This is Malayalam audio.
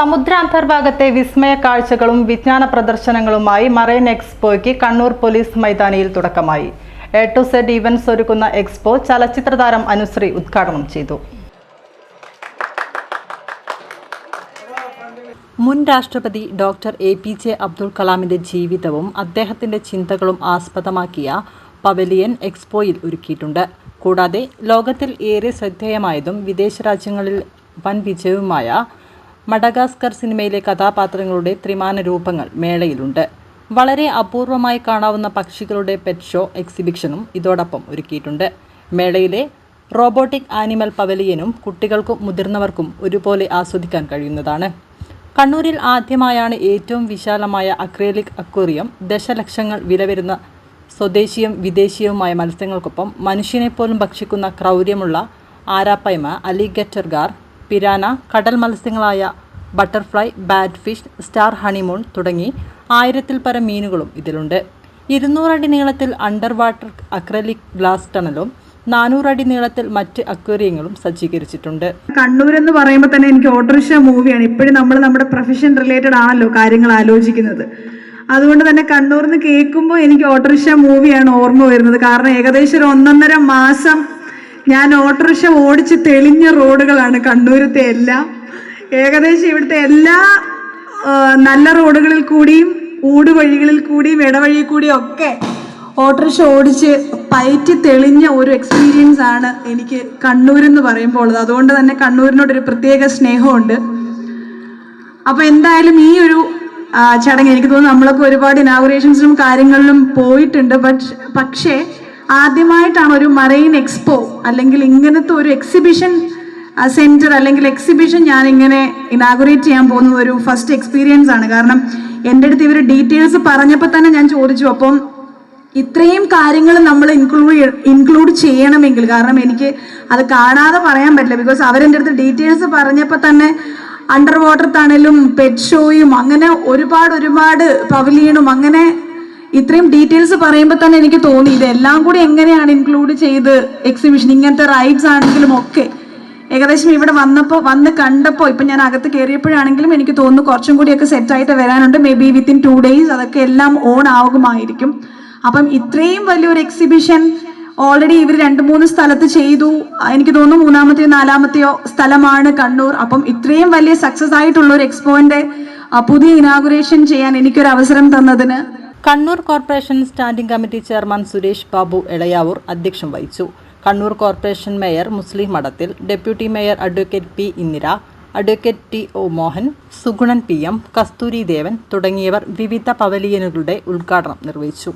സമുദ്രാന്തർഭാഗത്തെ വിസ്മയ കാഴ്ചകളും വിജ്ഞാന പ്രദർശനങ്ങളുമായി മറൈൻ എക്സ്പോയ്ക്ക് കണ്ണൂർ പോലീസ് മൈതാനിയിൽ തുടക്കമായി. എ ടു സെഡ് ഇവന്റ്സ് ഒരുക്കുന്ന എക്സ്പോ ചലച്ചിത്ര താരം അനുശ്രീ ഉദ്ഘാടനം ചെയ്തു. മുൻ രാഷ്ട്രപതി doctor A. P. J. Abdul കലാമിന്റെ ജീവിതവും അദ്ദേഹത്തിന്റെ ചിന്തകളും ആസ്പദമാക്കിയ പവലിയൻ എക്സ്പോയിൽ ഒരുക്കിയിട്ടുണ്ട്. കൂടാതെ ലോകത്തിൽ ഏറെ ശ്രദ്ധേയമായതും വിദേശ രാജ്യങ്ങളിൽ വൻ വിജയവുമായ മഡഗാസ്കർ സിനിമയിലെ കഥാപാത്രങ്ങളുടെ ത്രിമാന രൂപങ്ങൾ മേളയിലുണ്ട്. വളരെ അപൂർവമായി കാണാവുന്ന പക്ഷികളുടെ പെറ്റ് ഷോ എക്സിബിഷനും ഇതോടൊപ്പം ഒരുക്കിയിട്ടുണ്ട്. മേളയിലെ റോബോട്ടിക് ആനിമൽ പവലിയനും കുട്ടികൾക്കും മുതിർന്നവർക്കും ഒരുപോലെ ആസ്വദിക്കാൻ കഴിയുന്നതാണ്. കണ്ണൂരിൽ ആദ്യമായാണ് ഏറ്റവും വിശാലമായ അക്രേലിക് അക്വേറിയം ദശലക്ഷങ്ങൾ വില വരുന്ന സ്വദേശിയും വിദേശീയവുമായ മത്സ്യങ്ങൾക്കൊപ്പം മനുഷ്യനെപ്പോലും ഭക്ഷിക്കുന്ന ക്രൗര്യമുള്ള ആരാപ്പയ്മ അലിഗറ്റർഗാർ പിരാന കടൽ മത്സ്യങ്ങളായ butterfly bat fish star honeymoon തുടങ്ങി ആയിരത്തിൽ പരം മീനുകളും ഇതിലുണ്ട്. ഇരുന്നൂറടി നീളത്തിൽ അണ്ടർ വാട്ടർ അക്രലിക് ഗ്ലാസ് ടണലും നാനൂറടി നീളത്തിൽ മറ്റ് അക്വേറിയങ്ങളും സജ്ജീകരിച്ചിട്ടുണ്ട്. കണ്ണൂർ എന്ന് പറയുമ്പോൾ തന്നെ എനിക്ക് ഓട്ടോറിക്ഷ മൂവിയാണ് ഇപ്പോഴും നമ്മൾ നമ്മുടെ പ്രൊഫഷൻ റിലേറ്റഡ് ആണല്ലോ കാര്യങ്ങൾ ആലോചിക്കുന്നത്. അതുകൊണ്ട് തന്നെ കണ്ണൂർ എന്ന് കേൾക്കുമ്പോൾ എനിക്ക് ഓട്ടോറിക്ഷ മൂവിയാണ് ഓർമ്മ വരുന്നത്. കാരണം ഏകദേശം ഒരു ഒന്നൊന്നര മാസം ഞാൻ ഓട്ടോറിക്ഷ ഓടിച്ച് തെളിഞ്ഞ റോഡുകളാണ് കണ്ണൂരത്തെ എല്ലാം. ഏകദേശം ഇവിടുത്തെ എല്ലാ നല്ല റോഡുകളിൽ കൂടിയും ഊടുവഴികളിൽ കൂടിയും ഇടവഴിയിൽ കൂടിയും ഒക്കെ ഓട്ടോറിക്ഷ ഓടിച്ച് പയറ്റി തെളിഞ്ഞ ഒരു എക്സ്പീരിയൻസ് ആണ് എനിക്ക് കണ്ണൂർ എന്ന് പറയുമ്പോൾ ഉള്ളത്. അതുകൊണ്ട് തന്നെ കണ്ണൂരിനോടൊരു പ്രത്യേക സ്നേഹമുണ്ട്. അപ്പോൾ എന്തായാലും ഈ ഒരു ചടങ്ങ് എനിക്ക് തോന്നുന്നു നമ്മളൊക്കെ ഒരുപാട് ഇനാഗുറേഷൻസിലും കാര്യങ്ങളിലും പോയിട്ടുണ്ട്. ബട്ട് പക്ഷേ ആദ്യമായിട്ടാണ് ഒരു മറൈൻ എക്സ്പോ അല്ലെങ്കിൽ ഇങ്ങനത്തെ ഒരു എക്സിബിഷൻ സെന്റർ അല്ലെങ്കിൽ എക്സിബിഷൻ ഞാൻ ഇങ്ങനെ ഇനാഗുറേറ്റ് ചെയ്യാൻ പോകുന്ന ഒരു ഫസ്റ്റ് എക്സ്പീരിയൻസ് ആണ്. കാരണം എന്റെ അടുത്ത് ഇവർ ഡീറ്റെയിൽസ് പറഞ്ഞപ്പോൾ തന്നെ ഞാൻ ചോദിച്ചു. അപ്പം ഇത്രയും കാര്യങ്ങൾ നമ്മൾ ഇൻക്ലൂഡ് ഇൻക്ലൂഡ് ചെയ്യണമെങ്കിൽ കാരണം എനിക്ക് അത് കാണാതെ പറയാൻ പറ്റില്ല. ബിക്കോസ് അവരെന്റെ അടുത്ത് ഡീറ്റെയിൽസ് പറഞ്ഞപ്പോൾ തന്നെ അണ്ടർ വാട്ടർ തണലും പെറ്റ് ഷോയും അങ്ങനെ ഒരുപാട് ഒരുപാട് പവലിയനും അങ്ങനെ ഇത്രയും ഡീറ്റെയിൽസ് പറയുമ്പോൾ തന്നെ എനിക്ക് തോന്നി. ഇതെല്ലാം കൂടി എങ്ങനെയാണ് ഇൻക്ലൂഡ് ചെയ്ത് എക്സിബിഷൻ ഇങ്ങനത്തെ റൈഡ്സ് ആണെങ്കിലും ഒക്കെ ഏകദേശം ഇവിടെ വന്നപ്പോൾ വന്ന് കണ്ടപ്പോൾ ഇപ്പം ഞാൻ അകത്ത് കയറിയപ്പോഴാണെങ്കിലും എനിക്ക് തോന്നുന്നു കുറച്ചും കൂടിയൊക്കെ സെറ്റായിട്ട് വരാനുണ്ട്. May be within two days അതൊക്കെ എല്ലാം ഓൺ ആകുമായിരിക്കും. അപ്പം ഇത്രയും വലിയൊരു എക്സിബിഷൻ ഓൾറെഡി ഇവർ രണ്ട് മൂന്ന് സ്ഥലത്ത് ചെയ്തു. എനിക്ക് തോന്നുന്നു മൂന്നാമത്തെയോ നാലാമത്തെയോ സ്ഥലമാണ് കണ്ണൂർ. അപ്പം ഇത്രയും വലിയ സക്സസ് ആയിട്ടുള്ള ഒരു എക്സ്പോന്റെ പുതിയ ഇനാഗുറേഷൻ ചെയ്യാൻ എനിക്കൊരു അവസരം തന്നതിന് Kannur corporation standing committee chairman Suresh Babu Elayavoor അധ്യക്ഷം വഹിച്ചു. Kannur corporation mayor Muslim Madathil deputy mayor advocate P Indira advocate T O Mohan Sugunan P M Kasturi Devan തുടങ്ങിയവർ വിവിധ പവലിയനുകളുടെ ഉദ്ഘാടനം നിർവഹിച്ചു.